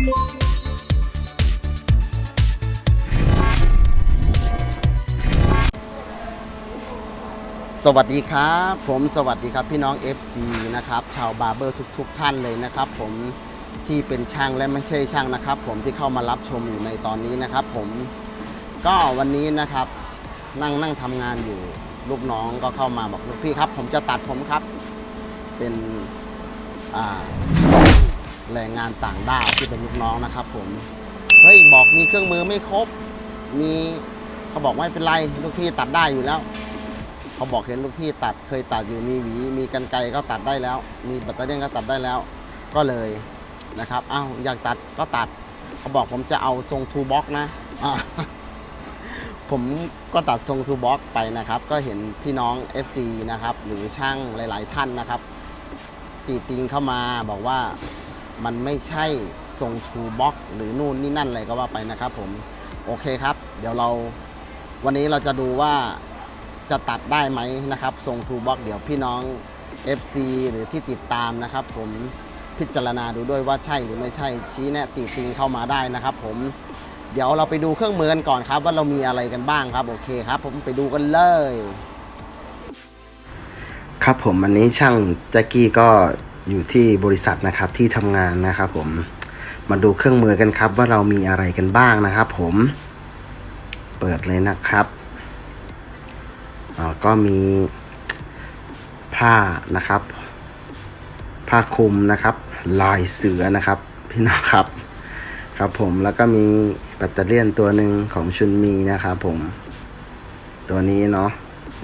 สวัสดีครับผมสวัสดีครับพี่น้อง FC นะครับชาวบาร์เบอร์ทุก ๆ ท่านเลยนะครับ ผมที่เป็นช่างและไม่ใช่ช่างนะครับ ผมที่เข้ามารับชมอยู่ในตอนนี้นะครับ ผมก็วันนี้นะครับนั่งนั่งทำงานอยู่ลูกน้องก็เข้ามาบอกลูกพี่ครับ ผมจะตัดผมครับ เป็นอ่า แรงงานต่างด้าวที่เป็นลูกน้องนะครับ ผมเฮ้ยบอกมีเครื่องมือไม่ครบ มีเขาบอกไม่เป็นไรลูกพี่ตัดได้อยู่แล้ว เขาบอกเห็นลูกพี่ตัดเคยตัดอยู่มีหวี มีกันไกรก็ตัดได้แล้ว มีแบตเตอรี่ก็ตัดได้แล้ว ก็เลยนะครับอ้าวอยากตัดก็ตัด เขาบอกผมจะเอาทรงทูบ็อกนะผมก็ตัดทรงทูบ็อกไปนะครับ ก็เห็นพี่น้อง FC นะครับ หรือช่างหลาย ๆ ท่านนะครับ ตีติงเข้ามาบอกว่า มันไม่ใช่ทรงทูบ็อกหรือนู่นนี่นั่นอะไรก็ว่าไปนะครับผมโอเคครับ เดี๋ยวเราวันนี้เราจะดูว่าจะตัดได้ไหมนะครับ ทรงทูบ็อกเดี๋ยวพี่น้อง FC หรือที่ติดตามนะครับ ผมพิจารณาดูด้วยว่าใช่หรือไม่ใช่ชี้แนะติติงเข้ามาได้นะครับ ผมเดี๋ยวเราไปดูเครื่องมือกันก่อนครับว่าเรามีอะไรกันบ้างครับ โอเคครับ ผมไปดูกันเลย ครับผมอันนี้ช่างแจ็กกี้ก็ อยู่ที่บริษัทนะครับที่ทำงานนะครับผมมาดูเครื่องมือกันครับว่าเรามีอะไรกันบ้างนะครับ ผมเปิดเลยนะครับก็มีผ้านะครับ ผ้าคลุมนะครับ ลายเสือนะครับ พี่น้องครับ ครับผมแล้วก็มีแบตเตอรี่ตัวหนึ่งของชุนมีนะครับผมตัวนี้เนาะ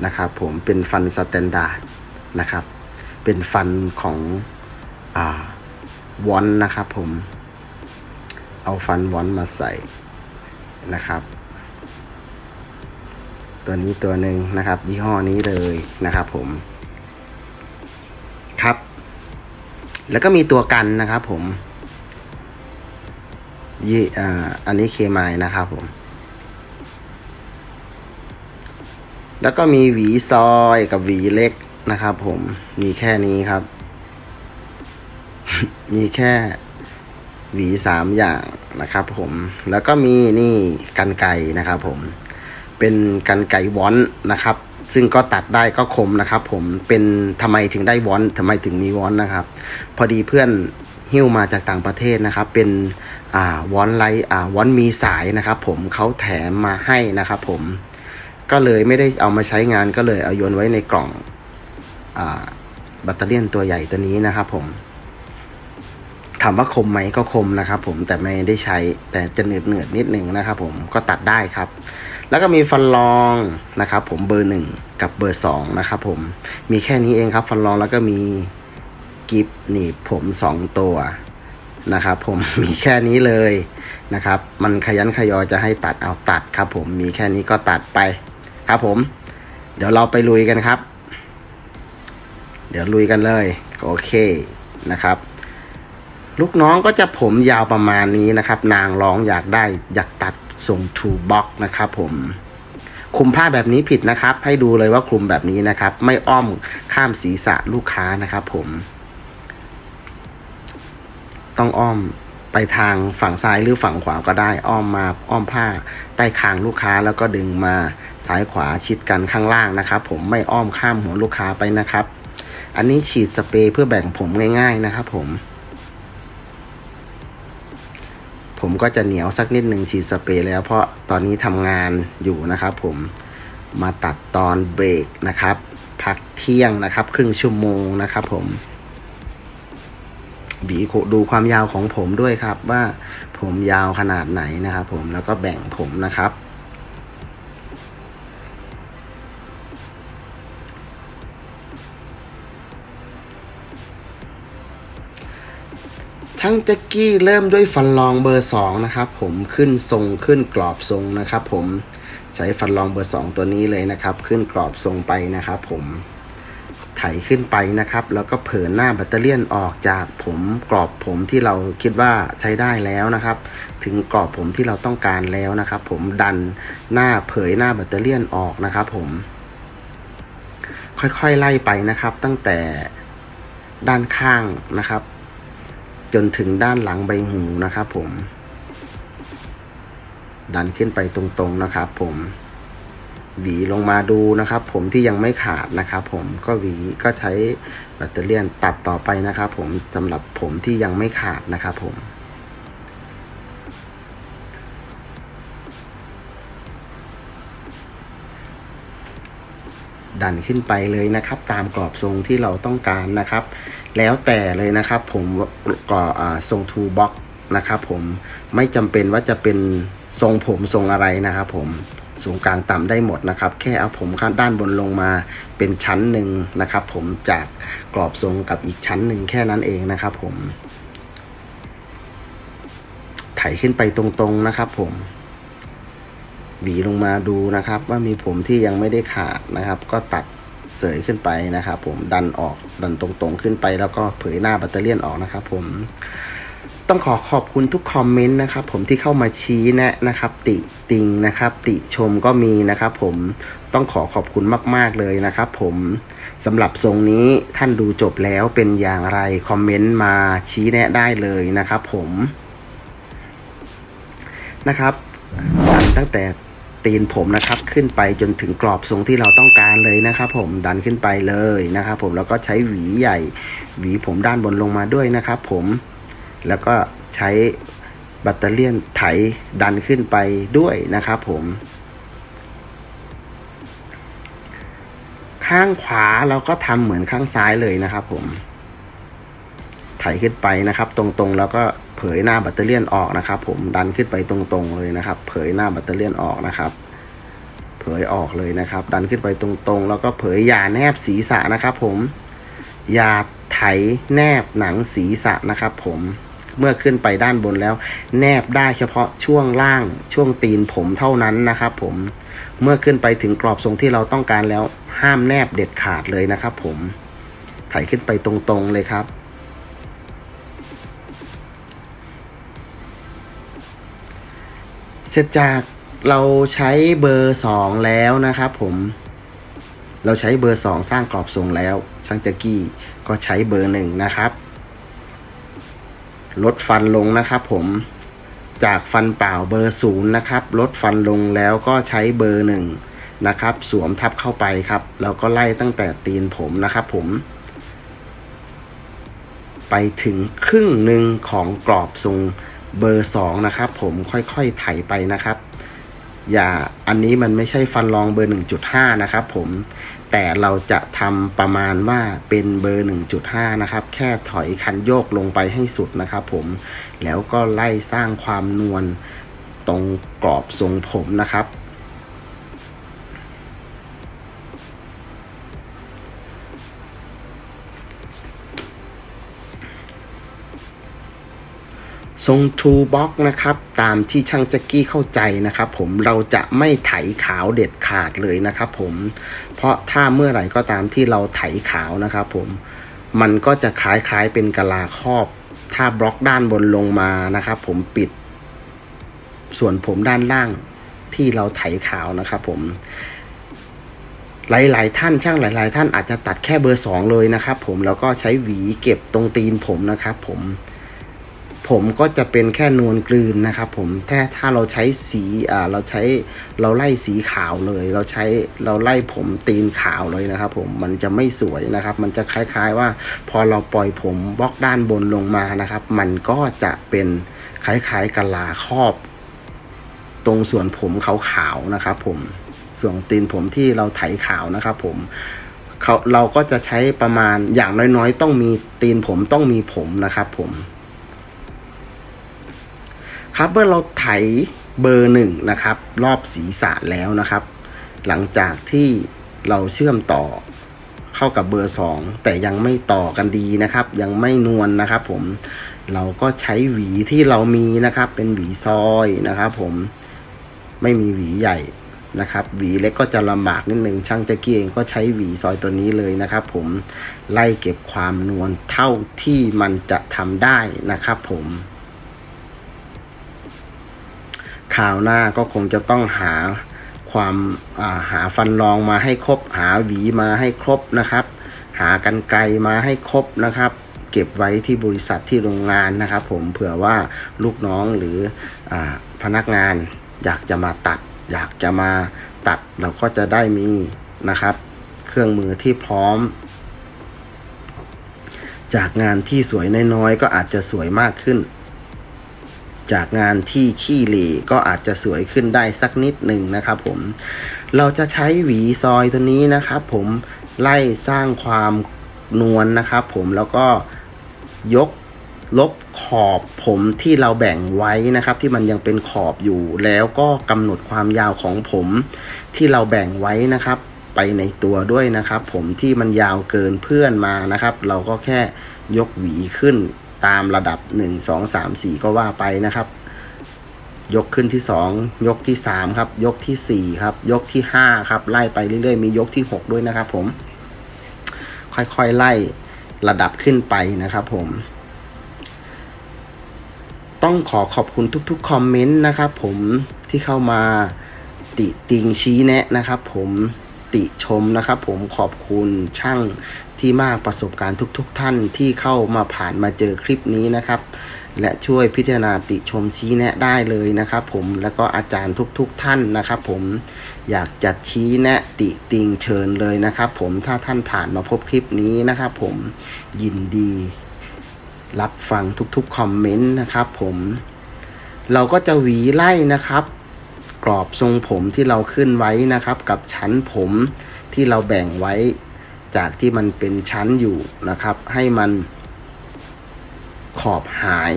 นะครับผมเป็นฟันสแตนดาร์ดนะครับ เป็นฟันของ วอนนะครับผม เอาฟันวอนมาใส่นะครับ ตัวนี้ตัวหนึ่งนะครับ ยี่ห้อนี้เลยนะครับผม ครับ แล้วก็มีตัวกันนะครับผมยี่อ่าอันนี้เคมายนะครับผมแล้วก็มีหวีซอยกับหวีเล็กนะครับผม มีแค่นี้ครับ มีแค่หวีสามอย่างนะครับผม แล้วก็มีนี่กันไก่นะครับผม เป็นกันไก่วอนนะครับ ซึ่งก็ตัดได้ก็คมนะครับ ผม เป็นทำไมถึงได้วอนทำไมถึงมีวอนนะครับ พอดีเพื่อนหิ้วมาจากต่างประเทศนะครับ เป็นอ่าวอนไลท์อ่าวอนมีสายนะครับ ผมเขาแถมมาให้นะครับ ผม ก็เลยไม่ได้เอามาใช้งานก็เลยเอาโยนไว้ในกล่องอ่าแบตเตอรี่ตัวใหญ่ตัวนี้นะครับ ผมามว่าคมไหมก็คมนะครับ ผมแต่ไม่ได้ใช้แต่จะเหนืดเหนืดๆนิดหนึ่งนะครับ ผมก็ตัดได้ครับ แล้วก็มีฟันรองนะครับ ผมเบอร์หนึ่งกับเบอร์สองนะครับ ผมมีแค่นี้เองครับ ฟันรองแล้วก็มีกิฟหนีบผมสองตัวนะครับผมมีแค่นี้เลยนะครับ มันขยันขยอจะให้ตัดเอาตัดครับ ผมมีแค่นี้ก็ตัดไปครับผม เดี๋ยวเราไปลุยกันครับ เดี๋ยวลุยกันเลย โอเคนะครับ ลูกน้องก็จะผมยาวประมาณนี้นะครับ นางร้องอยากได้อยากตัดทรงทูบ็อกนะครับผมคลุมผ้าแบบนี้ผิดนะครับ ให้ดูเลยว่าคลุมแบบนี้นะครับ ไม่อ้อมข้ามศีรษะลูกค้านะครับผม ต้องอ้อมไปทางฝั่งซ้ายหรือฝั่งขวาก็ได้ อ้อมมาอ้อมผ้า ใต้คางลูกค้าแล้วก็ดึงมาซ้ายขวาชิดกันข้างล่างนะครับ ผมไม่อ้อมข้ามหัวลูกค้าไปนะครับ อันนี้ฉีดสเปรย์เพื่อแบ่งผมง่าย ๆนะครับ ผม ผมก็จะเหนียวสักนิดหนึ่งฉีดสเปรย์แล้วเพราะตอนนี้ทำงานอยู่นะครับผมมาตัดตอนเบรกนะครับ พักเที่ยงนะครับ ครึ่งชั่วโมงนะครับผมบีดูความยาวของผมด้วยครับว่าผมยาวขนาดไหนนะครับผมแล้วก็แบ่งผมนะครับ ช่างแจ็กกี้เริ่มด้วยฟันรองเบอร์ 2 นะครับผมขึ้นทรงขึ้นกรอบทรงนะครับผมใช้ฟันรองเบอร์ 2 ตัวนี้เลยนะครับ ขึ้นกรอบทรงไปนะครับผมไถขึ้นไปนะครับ แล้วก็เผยหน้าแบตเตอรี่ยนออกจากผมกรอบผมที่เราคิดว่าใช้ได้แล้วนะครับ ถึงกรอบผมที่เราต้องการแล้วนะครับ ผมดันหน้าเผยหน้าแบตเตอรี่ยนออกนะครับผม ค่อยๆไล่ไปนะครับ ตั้งแต่ด้านข้างนะครับ จนถึงด้านหลังใบหูนะครับผม ดันขึ้นไปตรงๆนะครับผมหวีลงมาดูนะครับ ผมที่ยังไม่ขาดนะครับ ผมก็หวีก็ใช้แบตเตอรี่ยนตัดต่อไปนะครับ ผมสำหรับผมที่ยังไม่ขาดนะครับผมดันขึ้นไปเลยนะครับ ตามกรอบทรงที่เราต้องการนะครับ แล้วแต่เลยนะครับผมก็อ่าทรงทูบ็อกนะครับผมไม่จำเป็นว่าจะเป็นทรงผมทรงอะไรนะครับผมสูงกลางต่ำได้หมดนะครับ แค่เอาผมข้างด้านบนลงมาเป็นชั้นหนึ่งนะครับ ผมจากกรอบทรงกับอีกชั้นหนึ่งแค่นั้นเองนะครับ ผมไถขึ้นไปตรงๆนะครับ ผมหวีลงมาดูนะครับ ว่ามีผมที่ยังไม่ได้ขาดนะครับ ก็ตัด เสยขึ้นไปนะครับผมดันออกดันตรงๆขึ้นไป แล้วก็เผยหน้าแบตเตอรี่ยนออกนะครับผมต้องขอขอบคุณทุกคอมเมนต์นะครับผมที่เข้ามาชี้แนะนะครับ ติติงนะครับ ติชมก็มีนะครับผมต้องขอขอบคุณมาก ๆ เลยนะครับผมสำหรับทรงนี้ท่านดูจบแล้วเป็นอย่างไร คอมเมนต์มาชี้แนะได้เลยนะครับผมนะครับตั้งแต่ ตีนผมนะครับ ขึ้นไปจนถึงกรอบทรงที่เราต้องการเลยนะครับ ผมดันขึ้นไปเลยนะครับผมแล้วก็ใช้หวีใหญ่ หวีผมด้านบนลงมาด้วยนะครับ ผมแล้วก็ใช้แบตเตอรี่ยนไถดันขึ้นไปด้วยนะครับ ผม ข้างขวาเราก็ทำเหมือนข้างซ้ายเลยนะครับ ผม ไถขึ้นไปนะครับ ตรงๆแล้วก็ เผยหน้าแบตเตอรี่ยนออกนะครับ ผมดันขึ้นไปตรงๆเลยนะครับ เผยหน้าแบตเตอรี่ยนออกนะครับ เผยออกเลยนะครับ ดันขึ้นไปตรงๆ แล้วก็เผยอย่าแนบศีรษะนะครับ ผมอย่าไถแนบหนังศีรษะนะครับ ผมเมื่อขึ้นไปด้านบนแล้ว แนบได้เฉพาะช่วงล่างช่วงตีนผมเท่านั้นนะครับ ผมเมื่อขึ้นไปถึงกรอบทรงที่เราต้องการแล้วห้ามแนบเด็ดขาดเลยนะครับ ผมไถขึ้นไปตรงๆเลยครับ สร็จจากเราใช้เบอร์สองแล้วนะครับผม เราใช้เบอร์สองสร้างกรอบทรงแล้ว ช่างจ็กกี้ก็ใช้เบอร์หนึ่งนะครับ ลดฟันลงนะครับผมจากฟันเปล่าเบอร์ศูนย์นะครับ ลดฟันลงแล้วก็ใช้เบอร์หนึ่งนะครับ สวมทับเข้าไปครับ แล้วก็ไล่ตั้งแต่ตีนผมนะครับผม ไปถึงครึ่งหนึ่งของกรอบทรง เบอร์สองนะครับ ผมค่อยๆไถไปนะครับ อย่าอันนี้มันไม่ใช่ฟันรองเบอร์ 1.5 นะครับ ผมแต่เราจะทำประมาณว่าเป็นเบอร์ 1.5 นะครับ แค่ถอยคันโยกลงไปให้สุดนะครับ ผมแล้วก็ไล่สร้างความนวลตรงกรอบทรงผมนะครับ ทรงทูบ็อกนะครับตามที่ช่างแจ็กกี้เข้าใจนะครับผมเราจะไม่ไถขาวเด็ดขาดเลยนะครับผมเพราะถ้าเมื่อไหร่ก็ตามที่เราไถขาวนะครับผมมันก็จะคล้ายๆเป็นกะลาครอบ ถ้าบล็อกด้านบนลงมานะครับผมปิด ส่วนผมด้านล่างที่เราไถขาวนะครับผมหลาย ๆ ท่านช่างหลาย ๆ ท่านอาจจะตัดแค่เบอร์สองเลยนะครับผมแล้วก็ใช้หวีเก็บตรงตีนผมนะครับผม ผมก็จะเป็นแค่นวลกลืนนะครับผมถ้าถ้าเราใช้สีอ่าเราใช้เราไล่สีขาวเลย เราใช้เราไล่ผมตีนขาวเลยนะครับ ผมมันจะไม่สวยนะครับ มันจะคล้ายๆว่า พอเราปล่อยผมบล็อกด้านบนลงมานะครับ มันก็จะเป็นคล้ายๆกะลาครอบ ตรงส่วนผมขาวๆนะครับ ผมส่วนตีนผมที่เราไถขาวนะครับผมเขาเราก็จะใช้ประมาณอย่างน้อยๆ ต้องมีตีนผมต้องมีผมนะครับผม ครับเมื่อเราไถเบอร์หนึ่งนะครับ รอบศีรษะแล้วนะครับ หลังจากที่เราเชื่อมต่อเข้ากับเบอร์สองแต่ยังไม่ต่อกันดีนะครับ ยังไม่นวลนะครับ ผมเราก็ใช้หวีที่เรามีนะครับ เป็นหวีซอยนะครับ ผมไม่มีหวีใหญ่นะครับ หวีเล็กก็จะลำบากนิดนึงช่างจ็กกี้เองก็ใช้หวีซอยตัวนี้เลยนะครับ ผมไล่เก็บความนวลเท่าที่มันจะทำได้นะครับ ผม คราวหน้าก็คงจะต้องหาความาหาฟันรองมาให้ครบ หาหวีมาให้ครบนะครับ หากันไกลมาให้ครบนะครับ เก็บไว้ที่บริษัทที่โรงงานนะครับ ผมเผื่อว่าลูกน้องหรืออพนักงานอยากจะมาตัด อยากจะมาตัดเราก็จะได้มีนะครับ เครื่องมือที่พร้อม จากงานที่สวยน้อยๆก็อาจจะสวยมากขึ้น จากงานที่ขี้เหร่ก็อาจจะสวยขึ้นได้สักนิดหนึ่งนะครับผม เราจะใช้หวีซอยตัวนี้นะครับผมไล่สร้างความนวลนะครับผมแล้วก็ยกลบขอบผมที่เราแบ่งไว้นะครับ ที่มันยังเป็นขอบอยู่ แล้วก็กำหนดความยาวของผมที่เราแบ่งไว้นะครับ ไปในตัวด้วยนะครับ ผมที่มันยาวเกินเพื่อนมานะครับ เราก็แค่ยกหวีขึ้น ตามระดับ 1 2 3 4 ก็ว่าไปนะครับ ยกขึ้นที่ 2 ยกที่ 3 ครับ ยกที่ 4 ครับ ยกที่ 5 ครับ ไล่ไปเรื่อยๆ มียกที่ 6 ด้วยนะครับผม ค่อยๆไล่ระดับขึ้นไปนะครับผม ต้องขอขอบคุณทุกๆคอมเมนต์นะครับผมที่เข้ามาติติงชี้แนะนะครับผมติชมนะครับผมขอบคุณช่าง ที่มากประสบการณ์ทุกๆทท่านที่เข้ามาผ่านมาเจอคลิปนี้นะครับ และช่วยพิจารณาติชมชี้แนะได้เลยนะครับ ผมแล้วก็อาจารย์ทุก ๆทท่านนะครับ ผมอยากจัดชี้แนะติติงเชิญเลยนะครับ ผมถ้าท่านผ่านมาพบคลิปนี้นะครับ ผมยินดี รับฟังทุกๆคอมเมนต์นะครับผมเราก็จะหวีไล่นะครับ กรอบทรงผมที่เราขึ้นไว้นะครับ กับชั้นผมที่เราแบ่งไว้ จากที่มันเป็นชั้นอยู่นะครับ ให้มันขอบหาย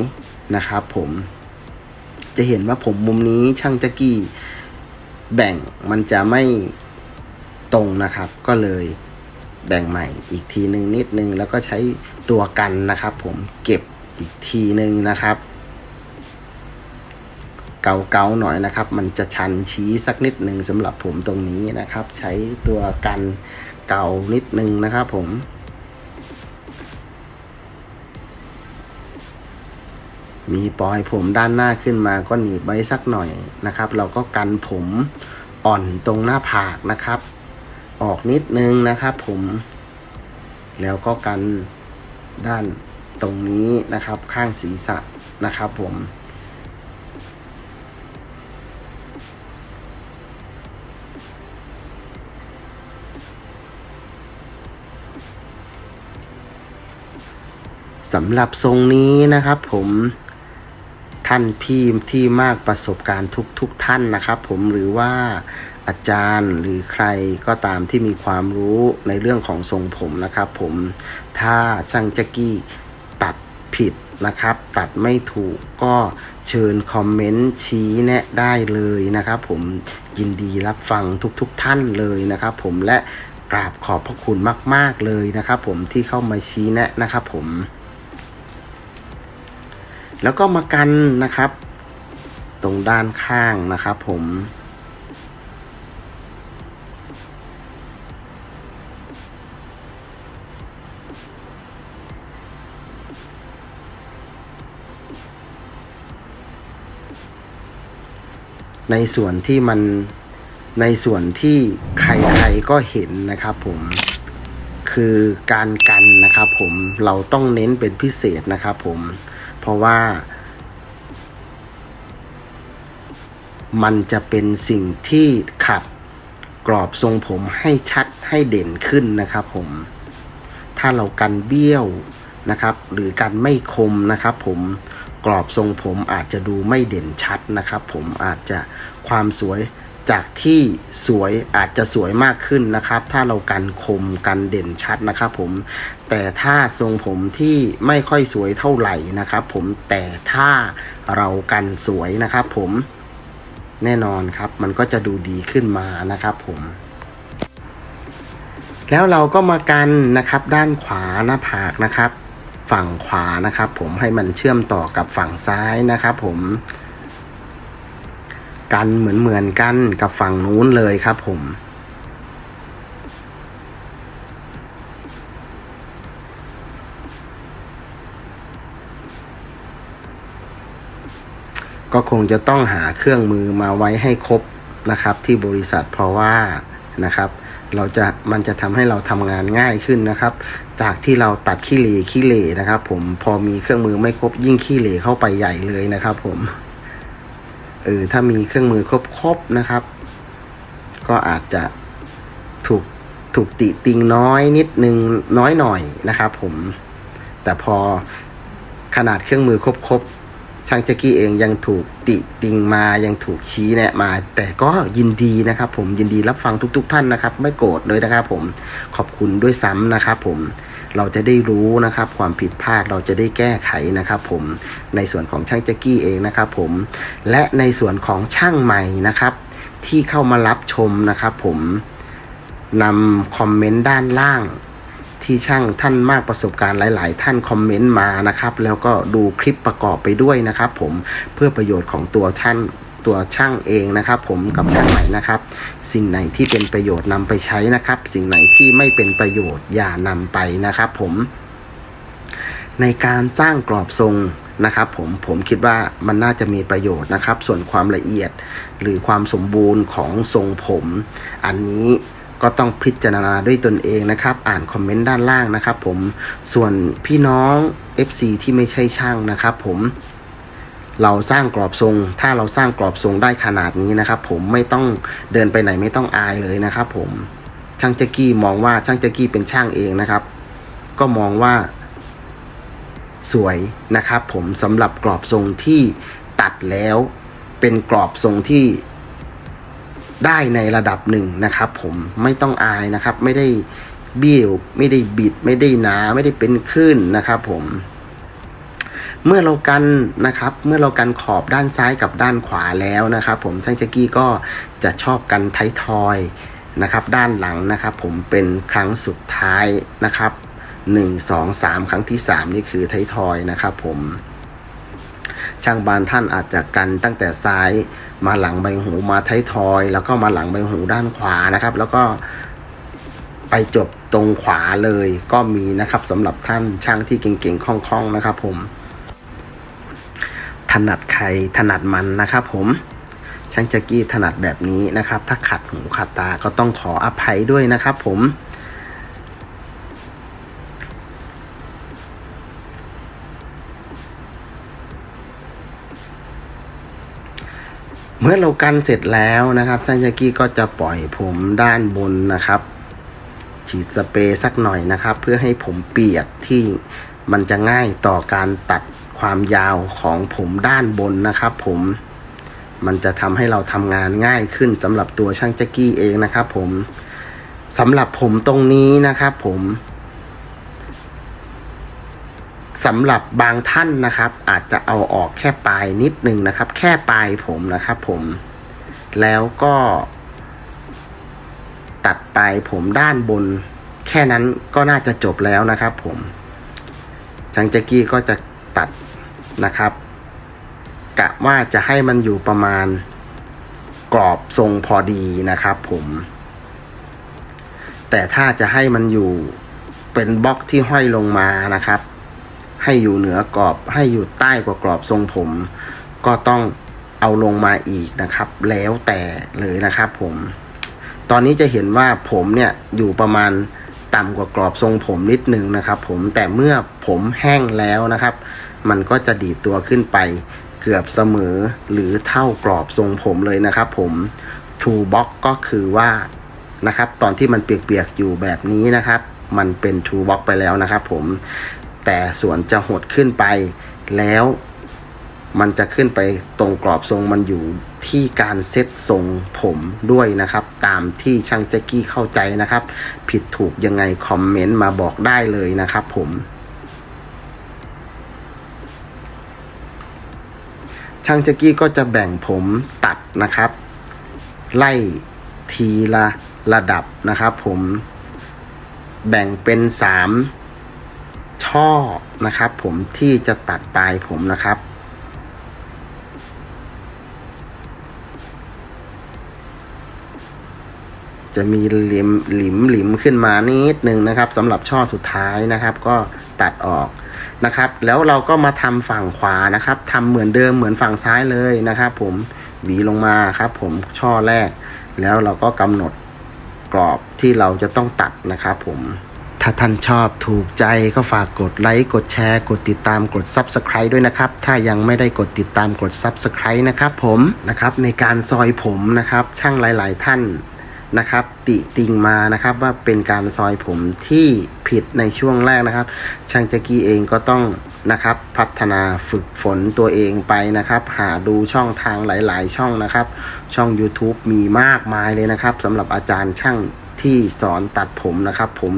นะครับ ผมจะเห็นว่าผมมุมนี้ช่างจักกี้แบ่งมันจะไม่ตรงนะครับ ก็เลยแบ่งใหม่อีกทีหนึ่งนิดนึงแล้วก็ใช้ตัวกันนะครับ ผมเก็บอีกทีหนึ่งนะครับ เกาๆหน่อยนะครับ มันจะชันชี้สักนิดหนึ่งสำหรับผมตรงนี้นะครับ ใช้ตัวกัน เกานิดนึงนะครับผม มีปล่อยผมด้านหน้าขึ้นมาก็หนีบไว้สักหน่อยนะครับ เราก็กันผมอ่อนตรงหน้าผากนะครับ ออกนิดนึงนะครับผม แล้วก็กันด้านตรงนี้นะครับข้างศีรษะนะครับผม สำหรับทรงนี้นะครับผมท่านพี่ที่มากประสบการณ์ทุกทุกท่านนะครับ ผมหรือว่าอาจารย์หรือใครก็ตามที่มีความรู้ในเรื่องของทรงผมนะครับ ผมถ้าช่างจักกี้ตัดผิดนะครับ ตัดไม่ถูกก็เชิญคอมเมนต์ชี้แนะได้เลยนะครับ ผมยินดีรับฟังทุกๆทท่านเลยนะครับ ผมและกราบขอบพระคุณมาก ๆเลยนะครับ ผมที่เข้ามาชี้แนะนะครับ ผม แล้วก็มากันนะครับ ตรงด้านข้างนะครับผมในส่วนที่มันในส่วนที่ใครๆก็เห็นนะครับผมคือการกันนะครับผมเราต้องเน้นเป็นพิเศษนะครับผม ราะว่า มันจะเป็นสิ่งที่ขับกรอบทรงผมให้ชัดให้เด่นขึ้นนะครับผม ถ้าเรากันเบี้ยวนะครับ หรือกันไม่คมนะครับ ผมกรอบทรงผมอาจจะดูไม่เด่นชัดนะครับ ผมอาจจะความสวย จากที่สวยอาจจะสวยมากขึ้นนะครับ ถ้าเรากันคมกันเด่นชัดนะครับผมแต่ถ้าทรงผมที่ไม่ค่อยสวยเท่าไหร่นะครับ ผมแต่ถ้าเรากันสวยนะครับ ผมแน่นอนครับมันก็จะดูดีขึ้นมานะครับ ผมแล้วเราก็มากันนะครับด้านขวาหน้าผากนะครับ ฝั่งขวานะครับ ผมให้มันเชื่อมต่อกับฝั่งซ้ายนะครับ ผม กันเหมือนเหมือนกันกับฝั่งนู้นเลยครับผมก็คงจะต้องหาเครื่องมือมาไว้ให้ครบนะครับ ที่บริษัทเพราะว่านะครับ เราจะมันจะทำให้เราทำงานง่ายขึ้นนะครับ จากที่เราตัดขี้เหร่ขี้เหร่นะครับ ผมพอมีเครื่องมือไม่ครบยิ่งขี้เหร่เข้าไปใหญ่เลยนะครับ ผม เออถ้ามีเครื่องมือครบๆนะครับ ก็อาจจะถูกถูกติติงน้อยนิดนึงน้อยหน่อยนะครับผมแต่พอขนาดเครื่องมือครบๆช่างแจ็กกี้เองยังถูกติติงมายังถูกชี้แนะมา แต่ก็ยินดีนะครับ ผมยินดีรับฟังทุก ๆ ท่านนะครับ ไม่โกรธเลยนะครับ ผมขอบคุณด้วยซ้ำนะครับ ผม เราจะได้รู้นะครับความผิดพลาดเราจะได้แก้ไขนะครับผมในส่วนของช่างแจ็กกี้เองนะครับผมและในส่วนของช่างใหม่นะครับ ที่เข้ามารับชมนะครับ ผมนำคอมเมนต์ด้านล่างที่ช่างท่านมากประสบการณ์หลาย ๆ ท่านคอมเมนต์มานะครับ แล้วก็ดูคลิปประกอบไปด้วยนะครับ ผมเพื่อประโยชน์ของตัวท่าน ตัวช่างเองนะครับ ผมกับช่างใหม่นะครับ สิ่งไหนที่เป็นประโยชน์นำไปใช้นะครับ สิ่งไหนที่ไม่เป็นประโยชน์อย่านำไปนะครับ ผม ในการสร้างกรอบทรงนะครับผมผมคิดว่ามันน่าจะมีประโยชน์นะครับ ส่วนความละเอียดหรือความสมบูรณ์ของทรงผม อันนี้ก็ต้องพิจารณาด้วยตนเองนะครับ อ่านคอมเมนต์ด้านล่างนะครับ ผมส่วนพี่น้อง FC ที่ไม่ใช่ช่างนะครับ ผม เราสร้างกรอบทรง ถ้าเราสร้างกรอบทรงได้ขนาดนี้นะครับ ผมไม่ต้องเดินไปไหนไม่ต้องอายเลยนะครับ ผมช่างแจ็กกี้มองว่าช่างแจ็กกี้เป็นช่างเองนะครับ ก็มองว่า สวยนะครับ ผมสำหรับกรอบทรงที่ตัดแล้วเป็นกรอบทรงที่ได้ในระดับหนึ่งนะครับ ผมไม่ต้องอายนะครับ ไม่ได้เบี้ยวไม่ได้บิด ไม่ได้หนาไม่ได้เป็นคลื่นนะครับ ผม เมื่อเรากันนะครับ เมื่อเรากันขอบด้านซ้ายกับด้านขวาแล้วนะครับ ผมช่างแจ็กกี้ก็จะชอบกันไทยทอยนะครับ ด้านหลังนะครับ ผมเป็นครั้งสุดท้ายนะครับหนึ่งสองสามครั้งที่สามนี่คือไทยทอยนะครับ ผมช่างบานท่านอาจจะกันตั้งแต่ซ้ายมาหลังใบหูมาไทยทอย แล้วก็มาหลังใบหูด้านขวานะครับ แล้วก็ไปจบตรงขวาเลยก็มีนะครับสำหรับท่านช่างที่เก่งๆคล่องๆนะครับ ผม ถนัดใครถนัดมันนะครับผมช่างจ็กกี้ถนัดแบบนี้นะครับ ถ้าขัดหูขัดตาก็ต้องขออภัยด้วยนะครับผมเมื่อเรากันเสร็จแล้วนะครับช่างจ็กกี้ก็จะปล่อยผมด้านบนนะครับ ฉีดสเปรย์สักหน่อยนะครับ เพื่อให้ผมเปียกที่มันจะง่ายต่อการตัด ความยาวของผมด้านบนนะครับ ผมมันจะทำให้เราทำงานง่ายขึ้นสำหรับตัวช่างแจ็กกี้เองนะครับ ผมสำหรับผมตรงนี้นะครับ ผมสำหรับบางท่านนะครับ อาจจะเอาออกแค่ปลายนิดนึงนะครับ แค่ปลายผมนะครับ ผมแล้วก็ ตัดปลายผมด้านบน แค่นั้นก็น่าจะจบแล้วนะครับ ผมช่างแจ็กกี้ก็จะตัด นะครับกะว่าจะให้มันอยู่ประมาณกรอบทรงพอดีนะครับผมแต่ถ้าจะให้มันอยู่เป็นบล็อกที่ห้อยลงมานะครับ ให้อยู่เหนือกรอบให้อยู่ใต้กว่ากรอบทรงผม ก็ต้องเอาลงมาอีกนะครับ แล้วแต่เลยนะครับผม ตอนนี้จะเห็นว่าผมเนี่ยอยู่ประมาณต่ำกว่ากรอบทรงผมนิดนึงนะครับ ผมแต่เมื่อผมแห้งแล้วนะครับ มันก็จะดีดตัวขึ้นไปเกือบเสมอหรือเท่ากรอบทรงผมเลยนะครับผม True Box ก็คือว่านะครับ ตอนที่มันเปียกๆอยู่แบบนี้นะครับ มันเป็น True Box ไปแล้วนะครับผมแต่ส่วนจะหดขึ้นไปแล้วมันจะขึ้นไปตรงกรอบทรงมันอยู่ที่การเซตทรงผมด้วยนะครับ ตามที่ช่างแจ็กกี้เข้าใจนะครับ ผิดถูกยังไงคอมเมนต์มาบอกได้เลยนะครับผม ช่างแจ็กกี้ก็จะแบ่งผมตัดนะครับ ไล่ทีละระดับนะครับ ผมแบ่งเป็นสามช่อนะครับ ผมที่จะตัดปลายผมนะครับจะมีหลิมหลิมหลิมขึ้นมานิดนึงนะครับสำหรับช่อสุดท้ายนะครับ ก็ตัดออก นะครับ แล้วเราก็มาทำฝั่งขวานะครับทำเหมือนเดิมเหมือนฝั่งซ้ายเลยนะครับ ผมหวีลงมาครับ ผมช่อแรก แล้วเราก็กำหนดกรอบที่เราจะต้องตัดนะครับ ผมถ้าท่านชอบถูกใจก็ฝากกดไลค์กดแชร์ กดติดตามกด Subscribe ด้วยนะครับ ถ้ายังไม่ได้กดติดตามกด Subscribe นะครับผมนะครับในการซอยผมนะครับ ช่างหลาย ๆ ท่าน นะครับ ติติงมานะครับว่าเป็นการซอยผมที่ผิดในช่วงแรกนะครับ ช่างแจ็กกี้เองก็ต้องนะครับ พัฒนาฝึกฝนตัวเองไปนะครับ หาดูช่องทางหลาย ๆ ช่องนะครับ ช่อง YouTube มีมากมายเลยนะครับสำหรับอาจารย์ช่างที่สอนตัดผมนะครับ ผม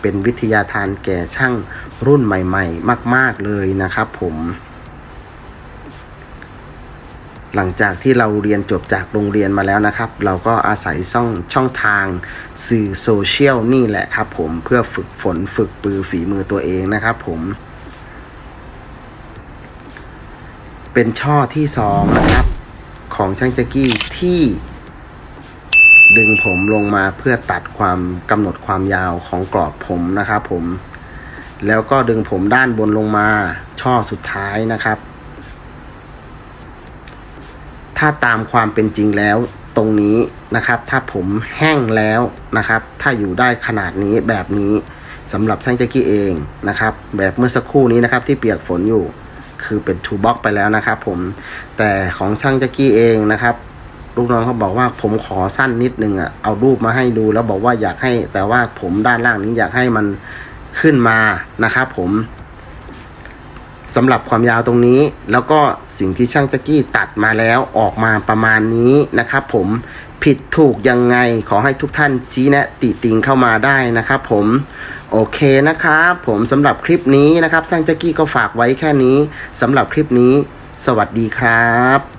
เป็นวิทยาทานแก่ช่างรุ่นใหม่ ๆ มาก ๆเลยนะครับ ผม หลังจากที่เราเรียนจบจากโรงเรียนมาแล้วนะครับ เราก็อาศัยช่องช่องทางสื่อโซเชียลนี่แหละครับผมเพื่อฝึกฝนฝึกปือฝีมือตัวเองนะครับผม เป็นช่อที่สองนะครับ ของช่างจ็กกี้ที่ดึงผมลงมาเพื่อตัดความกำหนดความยาวของกรอบผมนะครับผม แล้วก็ดึงผมด้านบนลงมาช่อสุดท้ายนะครับ ถ้าตามความเป็นจริงแล้วตรงนี้นะครับ ถ้าผมแห้งแล้วนะครับ ถ้าอยู่ได้ขนาดนี้แบบนี้สำหรับช่างแจ็กกี้เองนะครับ แบบเมื่อสักครู่นี้นะครับที่เปียกฝนอยู่คือเป็นทูบ็อกไปแล้วนะครับผมแต่ของช่างแจ็กกี้เองนะครับลูกน้องเขาบอกว่าผมขอสั้นนิดนึงอะเอารูปมาให้ดูแล้วบอกว่าอยากให้ แต่ว่าผมด้านล่างนี้อยากให้มันขึ้นมานะครับผม สำหรับความยาวตรงนี้ แล้วก็สิ่งที่ช่างแจ็กกี้ตัดมาแล้วออกมาประมาณนี้นะครับผมผิดถูกยังไงขอให้ทุกท่านชี้แนะติติงเข้ามาได้นะครับผมโอเคนะครับผมสำหรับคลิปนี้นะครับช่างแจ็กกี้ก็ฝากไว้แค่นี้สำหรับคลิปนี้ สวัสดีครับ